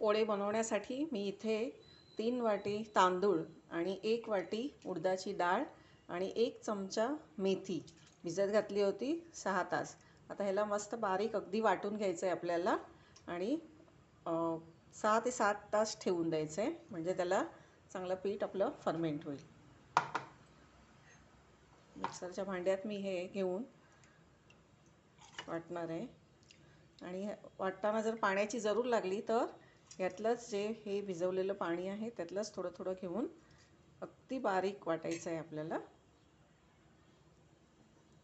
पोळे बनवण्यासाठी मी इथे तीन वाटी तांदूळ आणि एक वाटी उडदाची डाळ आणि एक चमचा मेथी भिजत घातली होती सहा तास. आता ह्याला मस्त बारीक अगदी वाटून घ्यायचं आहे आपल्याला आणि सहा ते सात तास ठेवून द्यायचं आहे म्हणजे त्याला चांगलं पीठ आपलं फर्मेंट होईल. मिक्सरच्या भांड्यात मी हे घेऊन वाटणार आहे आणि वाटताना जर पाण्याची जरूर लागली तर यातलंच जे हे भिजवलेलं पाणी आहे त्यातलंच थोडं थोडं घेऊन अगदी बारीक वाटायचं आहे आपल्याला.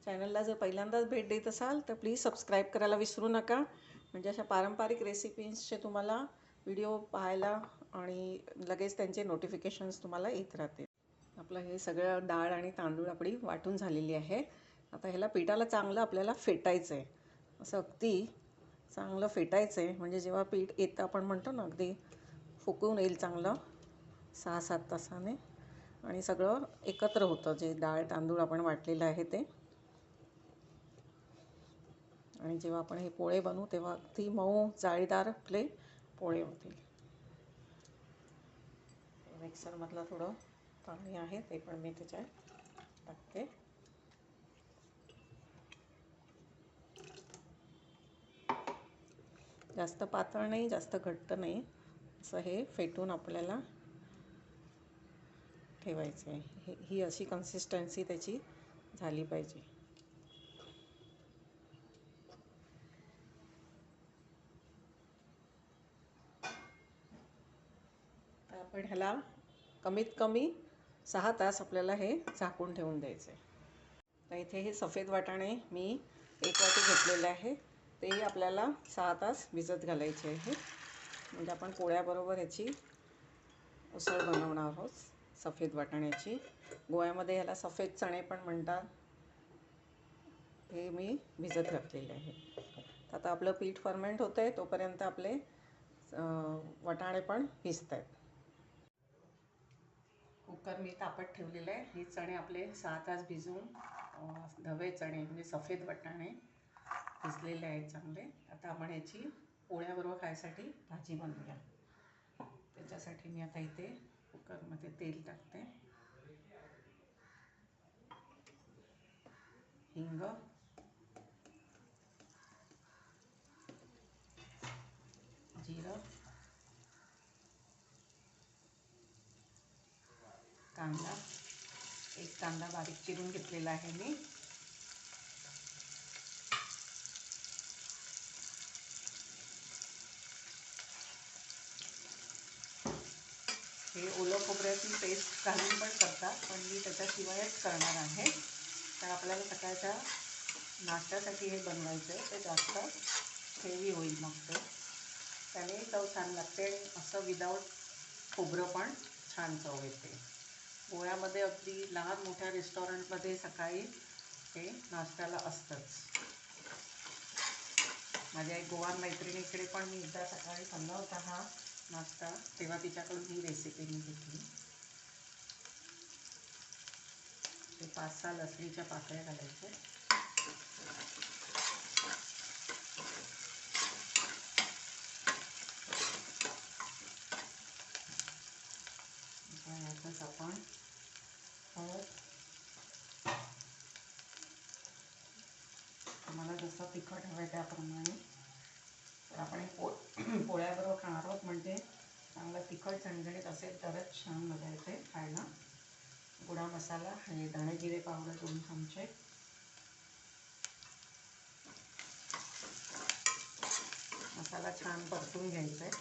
चॅनलला जर पहिल्यांदाच भेट देत असाल तर प्लीज सबस्क्राईब करायला विसरू नका. म्हणजे अशा पारंपरिक रेसिपीजचे तुम्हाला व्हिडिओ पाहायला आणि लगेच त्यांचे नोटिफिकेशन्स तुम्हाला येत राहतील. आपलं हे सगळं डाळ आणि तांदूळ आपली वाटून झालेली आहे. आता ह्याला पिठाला चांगलं आपल्याला फेटायचं आहे असं अगदी चांगलं फेटायचं आहे म्हणजे जेव्हा पीठ येतं आपण म्हणतो ना अगदी फुकून येईल चांगलं सहा सात तासाने. आणि सगळं एकत्र होतं. जे डाळ तांदूळ आपण वाटलेलं आहे ते. आणि जेव्हा आपण हे पोळे बनवू तेव्हा अगदी मऊ जाळीदार आपले पोळे होतील. मिक्सरमधलं थोडं पाणी आहे ते पण मी त्याच्यात टाकते. जास्त पातळ नाही जास्त घट्ट नाही. असं हे फेटून आपल्याला ठेवायचं आहे. ही अशी कन्सिस्टन्सी त्याची झाली पाहिजे. तर आपण ह्याला कमीत कमी सहा तास आपल्याला हे झाकून ठेवून द्यायचं आहे तर इथे हे सफेद वाटाणे मी एक वाटी घेतलेले आहे. तेही आपल्याला सहा तास भिजत घालायचे आहे. म्हणजे आपण पोळ्याबरोबर ह्याची उसळ बनवणार आहोत सफेद वाटाण्याची. गोव्यामध्ये ह्याला सफेद चणे पण म्हणतात. हे मी भिजत घातलेले आहे. तर आता आपलं पीठ फर्मेंट होतं आहे तोपर्यंत आपले वाटाणे पण भिजत आहेत कुकर मी तापत ठेवलेलं आहे. हे चणे आपले सहा तास भिजवून धवे चणे म्हणजे सफेद वाटाणे भिजलेले आहेत चांगले. आता आपण याची पोळ्याबरोबर खायसाठी भाजी बनवूया. त्याच्यासाठी मी आता इथे कुकरमध्ये तेल टाकते. हिंग. जिरं. कांदा. एक कांदा बारीक चिरून घेतलेला आहे मी. हे ओलं खोबऱ्याची पेस्ट घालून पण करतात पण मी त्याच्याशिवायच करणार आहे. तर आपल्याला सकाळच्या नाश्त्यासाठी हे बनवायचं आहे ते जास्त हेवी होईल मग ते. त्याने चव छान लागते आणि असं विदाऊट खोबरं पण छान चव येते. गोव्यामध्ये अगदी लहान मोठ्या रेस्टॉरंटमध्ये सकाळी हे नाश्त्याला असतंच. माझ्या एक गोवा मैत्रिणीकडे पण मी एकदा सकाळी खाल्ला होता हा नाश्ता तेव्हा तिच्याकडून ही रेसिपी मी घेतली. ते पाच सहा लसणीच्या पाकळ्या घालायच्या यातच आपण हळद. तुम्हाला जसं तिखट हवं त्याप्रमाणे तर आपण हे पो पोळ्याबरोबर खाणार आहोत. म्हणजे चांगलं तिखट झणझणीत असेल तरच छान मजा येते खायला. गुडा मसाला आणि दाणे जिरे पावडर दोन चमचे. मसाला छान परतून घ्यायचा आहे.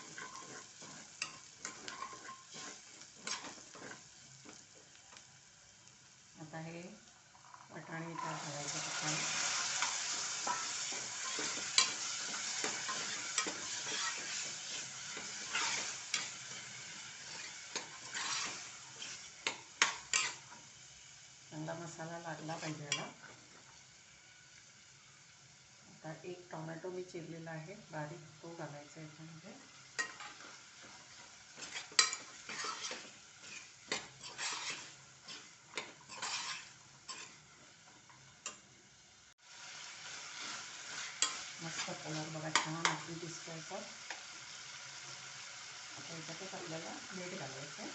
आता हे वाटाणे त्यात घालायचे चांगला मसाला लागला पाहिजे याला. आता एक टोमॅटो मी चिरलेला आहे. बारीक तो घालायचा याच्यामध्ये. मस्त कलर आपल्याला मीठ आहे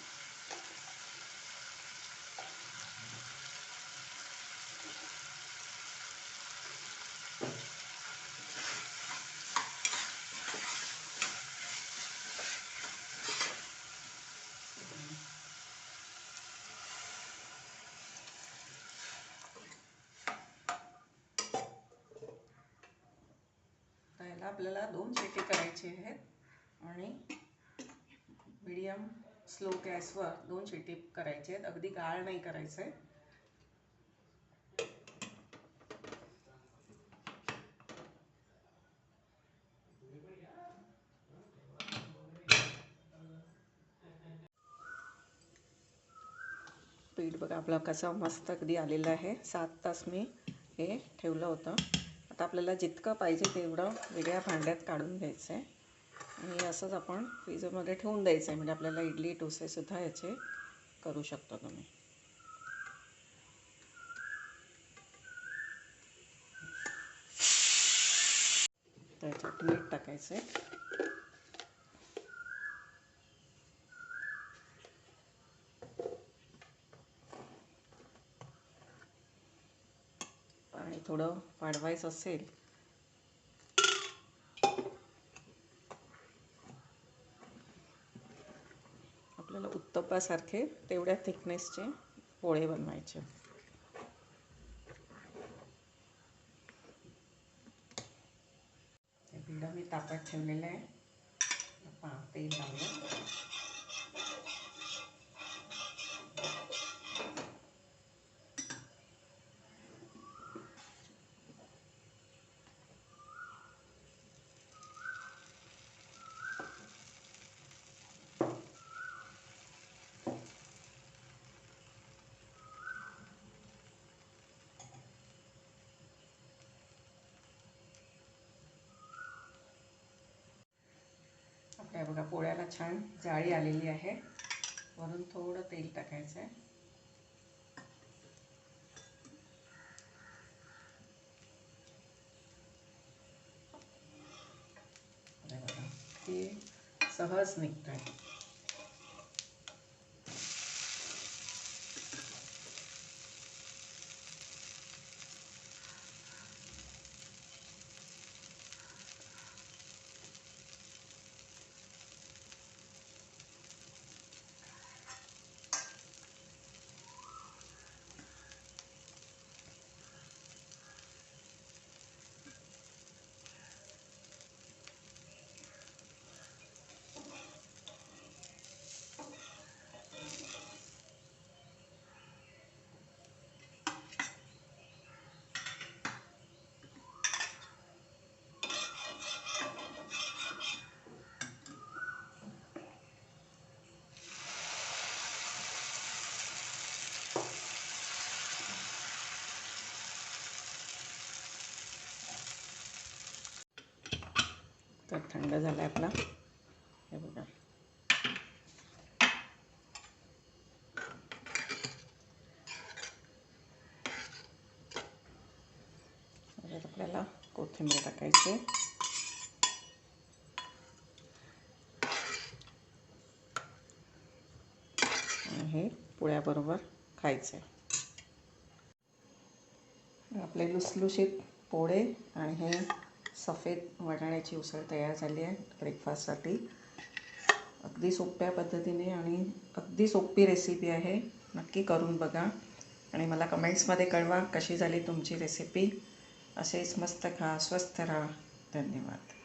आपल्याला दोन शिटी करायची आहेत. आणि मीडियम स्लो गॅसवर दोन शिटी करायची आहेत. अगदी गाळ नाही करायचं आहे पीठ बघा आपलं कसं मस्त अगदी आलेलं आहे. सात तास मी हे ठेवलं होतं. आता आपल्याला जितकं पाहिजे तेवढं वेगळ्या भांड्यात काढून घ्यायचं आहे आणि असंच आपण फ्रीजरमध्ये ठेवून द्यायचं आहे म्हणजे आपल्याला इडली डोसेसुद्धा याचे करू शकतो तुम्ही. त्याच्यात मीठ टाकायचं आहे आणि थोडं वाढवायचं असेल. आपल्याला उत्तप्पासारखे तेवढ्या थिकनेसचे पोळे बनवायचे. हे मी तापात ठेवलेलं आहे. तेल लावलं आहे बघा पोळ्याला छान जाळी आलेली आहे. वरून थोडं तेल टाकायचं आहे बघा सहज निघतं आहे तर थंड झाला आपला. हे बघा. आपल्याला कोथिंबीर टाकायची. हे पोळ्याबरोबर खायचं आहे आपले लुसलुशीत पोळे आणि हे सफेद वाटाण्याची उसळ तयार झाली आहे ब्रेकफास्टसाठी अगदी सोप्या पद्धतीने आणि अगदी सोपी रेसिपी आहे. नक्की करून बघा. आणि मला कमेंट्समध्ये कळवा कशी झाली तुमची रेसिपी असेच मस्त खा स्वस्थ राहा. धन्यवाद.